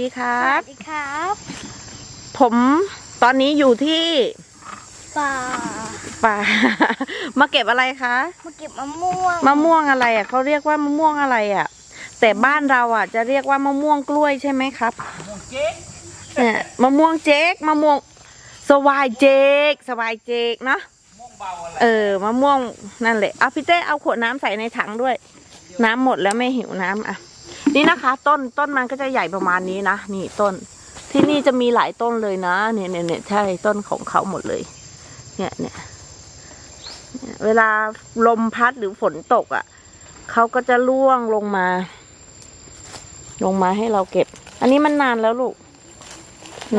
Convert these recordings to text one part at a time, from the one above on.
ดีครัสบ วัสดีครับผมตอนนี้อยู่ที่ป่าป่า มาเก็บอะไรคะ มาเก็บมะม่วงมะม่วงอะไรอะเขาเรียกว่ามะม่วงอะไรอะ แต่บ้านเราอะ จะเรียกว่ามะม่วงกล้วยใช่ไหมครับเนี่ยมะม่วงเจ๊กมะม่วงสวายเจ๊กสวายเจ๊กเนาะเออมะม่วงนั่นแหละเอาพี่เต้เอาขวดน้ำใส่ในถังด้วย น้ำหมดแล้วไม่หิวน้ำอะ นี่นะคะ ต้นต้นมันก็จะใหญ่ประมาณนี้นะนี่ต้น ที่นี่จะมีหลายต้นเลยนะเนี่ยเนี่ยเนี่ยใช่ต้นของเขาหมดเลย เนี่ยเนี่ยเวลาลมพัดหรือฝนตกอะ่ะเขาก็จะล่วงลงมา ลงมาให้เราเก็บ อันนี้มันนานแล้วลูก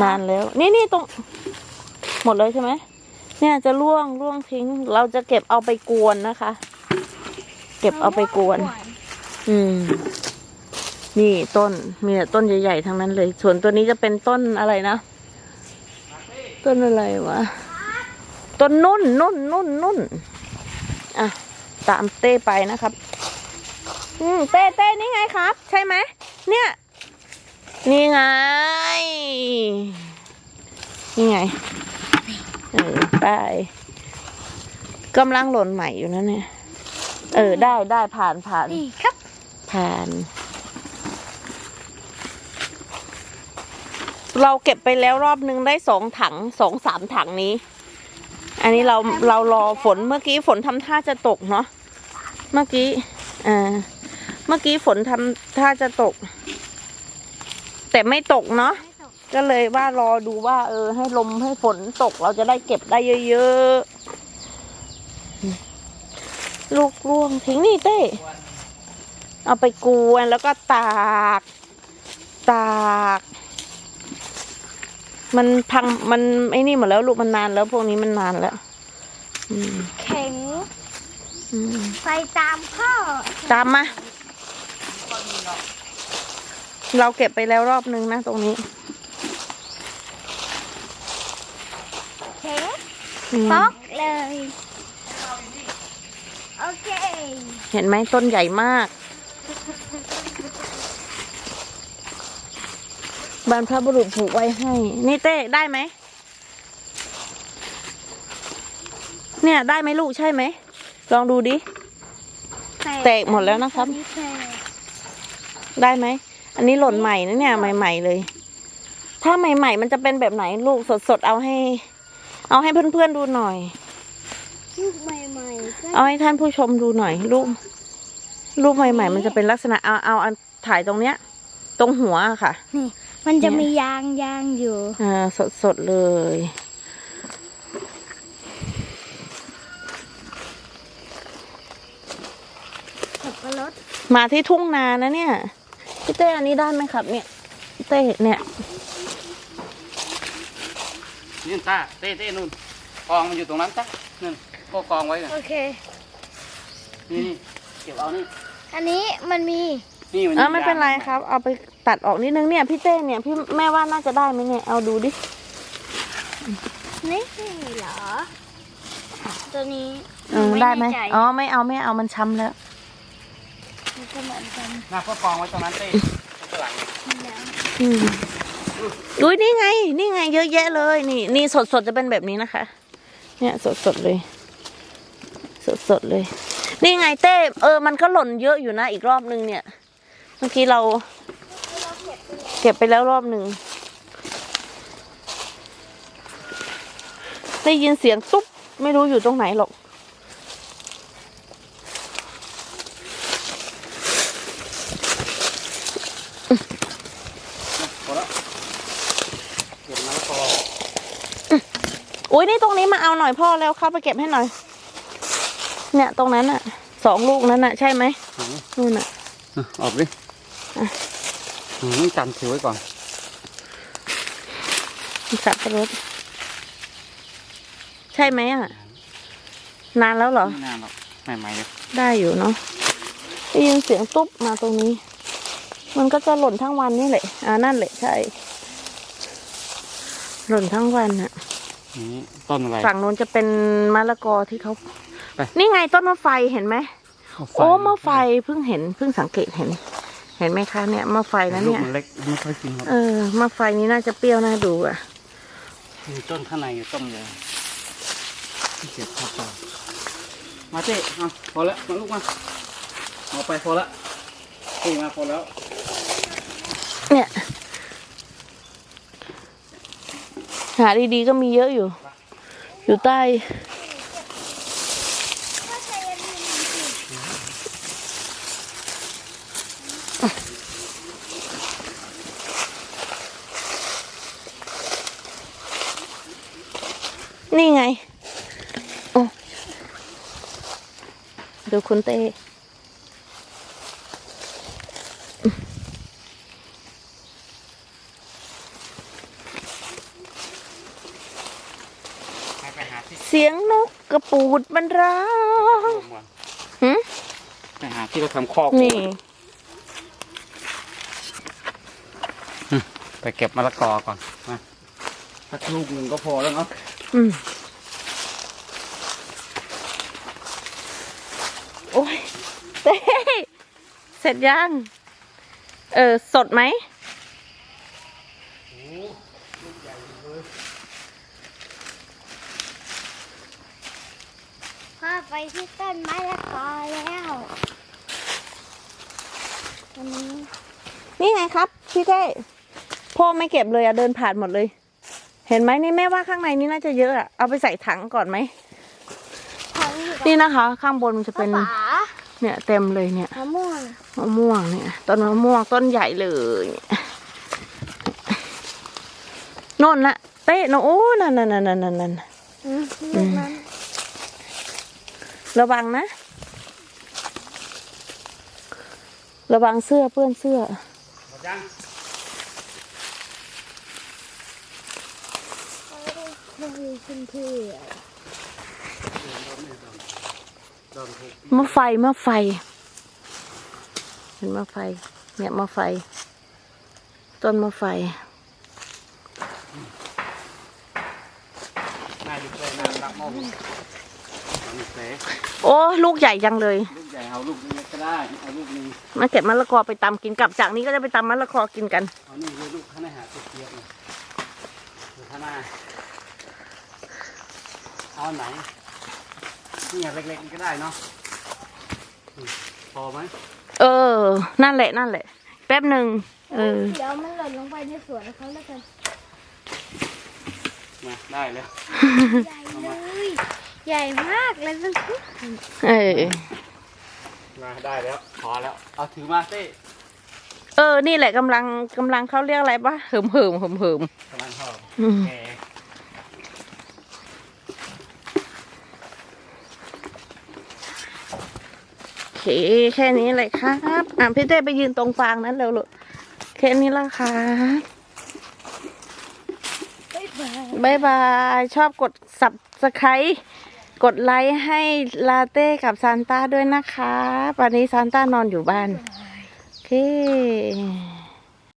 นานแล้ว นี่นี่ตรง หมดเลยใช่ไหมเนี่ยจะล่วงล่วงทิ้ง เราจะเก็บเอาไปกวนนะคะ เก็บเอาไปกวน อืม นี่ต้นมีแต่ต้นใหญ่ๆทั้งนั้นเลย ส่วนตัวนี้จะเป็นต้นอะไรนะ ต้นอะไรวะ ต้นนุ่นนุ่นนุ่นนุ่นอะตามเต้ไปนะครับ อืมเต้เต้นี่ไงครับ ใช่ไหมเนี่ย นี่ไง นี่ไงเออไปกำลังหล่นใหม่อยู่นะเนี่ย เออได้ได้ผ่านผ่าน นี่ครับ ผ่าน เราเก็บไปแล้วรอบนึงได้สองถังสองสามถังนี้ อันนี้เราเรารอฝนเมื่อกี้ฝนทำท่าจะตกเนาะเมื่อกี้อ่าเมื่อกี้ฝนทำท่าจะตก แต่ไม่ตกเนาะกก็เลยว่ารอดูว่า เออ ให้ลมให้ฝนตกเราจะได้เก็บได้เยอะๆ ลูกร่วงทิ้งนี่เต้ เอาไปกวนแล้วก็ตาก ตาก มันพังมันไอ้นี่หมดแล้วลูกมันนานแล้วพวกนี้มันนานแล้วอืมแข็งอืมไปตามข้อตามมาเราเก็บไปแล้วรอบนึงนะตรงนี้แข็งอืมป๊อกเลย โอเค เห็นไหมต้นใหญ่มาก บรรพบุรุษผูกไว้ให้ นี่เต้ได้ไหม เนี่ยได้ไหมลูกใช่ไหม ลองดูดิ แตกหมดแล้วนะครับอัแตกได้ไหม อันนี้หล่นใหม่นะเนี่ยใหม่ๆเลย ถ้าใหม่ ๆ มันจะเป็นแบบไหนลูกสดๆเอาให้ เอาให้เพื่อนๆดูหน่อย ลูกใหม่ๆก็เอาให้ท่านผู้ชมดูหน่อยรูปรูปใหม่ๆ มันจะเป็นลักษณะเอาเอาเอาถ่ายตรงเนี้ย ตรงหัวอะค่ะ นี่ มันจะเนี่ยมียางยางอยู่ อ่า สดสดๆเลยสับปะรดมาที่ทุ่งนานะเนี่ย พี่เต้อันนี้ได้ไหมครับ เนี่ยพี่เต้เนี่ยนี่ตาเต้เต้นู่นกองมันอยู่ตรงนั้นจ้ะนั่นก็กองไว้กันโอเค นี่นี่เก็บเอานี่ อันนี้มันมี นี่มันอ่าไม่เป็นไรครับ เอาไปตัดออกนิดนึงเนี่ยพี่เต้เนี่ยพี่แม่ว่าน่าจะได้ไหมเนี่ยเอาดูดินี่เหรอ ตัวนี้เออได้ไหมแน่ใจอ๋อไม่เอาไม่เอามันช้ำแล้ว มันก็เหมือนกันน่าก็กองไว้ตรงนั้นเต้ข้างหลังนะอืมอุ้ยนี่ไง นี่ไง เยอะแยะเลย นี่ นี่สดสดๆจะเป็นแบบนี้นะคะ เนี่ยสดสดๆเลย สดสดๆเลย นี่ไงเต้เออ มันก็หล่นเยอะอยู่นะอีกรอบนึงเนี่ย เมื่อกี้เรา เก็บไปแล้วรอบหนึ่ง ได้ยินเสียงตุ๊บ ไม่รู้อยู่ตรงไหนหรอก พอแล้วเก็บมะละกออุ้ยนี่ตรงนี้มาเอาหน่อยพ่อแล้วเข้าไปเก็บให้หน่อย เนี่ยตรงนั้นอะสองลูกนั้นอะใช่ไหมหืมนู่นอะอะออกดิ หืมจำถือไว้ก่อนสับปะรดใช่ไหมอะนานแล้วเหรอ ไม่นานหรอกใหม่ๆเลยได้อยู่เนาะได้ยินเสียงตุ๊บมาตรงนี้ มันก็จะหล่นทั้งวันนี่แหละ อ่านั่นแหละใช่ หล่นทั้งวันอะนี่ต้นอะไร ฝั่งโน้นจะเป็นมะละกอที่เขาไปนี่ไงต้นมะไฟเห็นไหมข้าวไฟโอ้มะไฟเพิ่งเห็นเพิ่งสังเกตเห็น เห็นไหมคะเนี่ยมะไฟนะลูกเนี่ยมันเล็กไม่ค่อยกินครับเออมะไฟนี้น่าจะเปรี้ยวน่าดูอะ มีต้นข้างในอยู่ต้มเลยเก็บข้าวปลามาเจ๊เอาพอแล้วมาลูกมาเอาไปพอแล้วเจ๊มาพอแล้วเนี่ย หาดีๆก็มีเยอะอยู่ อยู่ใต้ ก็ใช้อันนี้สิ นี่ไง โอ้ดูคุณเต้ไปไปหาที่เสียงนกกระปูดมันร้องรวมก่อนหึไปหาที่เราทำคอกนี่ ไปเก็บมะละกอก่อนมาสักลูกหนึ่งก็พอแล้วเนาะ อืมโอ้ยเต้เสร็จยัง เออ สดไหมพ่อไปที่ต้นไม้ละกอแล้ววันนี้ นี่ไงครับ พี่เต้พ่อไม่เก็บเลยอะเดินผ่านหมดเลย เห็นไหมนี่แม่ว่าข้างในนี่น่าจะเยอะอะเอาไปใส่ถังก่อนไหม ทั้งอยู่กับนี่นะคะ ข้างบนมันจะเป็นฝาเนี่ยเต็มเลยเนี่ย มะม่วงมะม่วงเนี่ยต้นมะม่วงต้นใหญ่เลยโน่นนะเต้โน่นโอ้นั่นนั่นนั่นนั่นนั่นอืมลูกนั้นระวังนะ ระวังเสื้อเปื้อนเสื้อ หมดยัง ม่มีขึ้นที่โดนถูกมะไฟมะไฟ เห็นมะไฟ เนี่ยมะไฟ ต้นมะไฟโอ้ลูกใหญ่จังเลย ลูกใหญ่เอาลูกเล็กก็ได้เอาลูกนึงมาเก็บมะละกอไปตำกินกลับจากนี้ก็จะไปตำมะละกอกินกันเอานี่เลยลูกข้างในหาติดเกียบเลยข้างหน้า เอาอันไหนนี่อย่างเล็กๆนี่ก็ได้เนาะอืมพอไหมเออ นั่นแหละนั่นแหละ แป๊บหนึ่งเออ เดี๋ยวมันหล่นลงไปในสวนเขาแล้วกันมาได้แล้วใหญ่เลย ใหญ่มากเลยมันเออ มาได้แล้ว พอแล้ว เอาถือมาเต้เออ นี่แหละกำลังกำลังเขาเรียกอะไรปะเหิมเหิมเหิมเหิมกำลังหอบอืม แหม โอ เค แค่นี้เลยครับอะพี่เต้ไปยืนตรงฟางนั้นเร็วลูกแค่นี้ละค่ะบายบายบาย ชอบกด subscribe กดไลค์ให้ลาเต้กับซานต้าด้วยนะคะ วันนี้ซานต้านอนอยู่บ้าน โอเค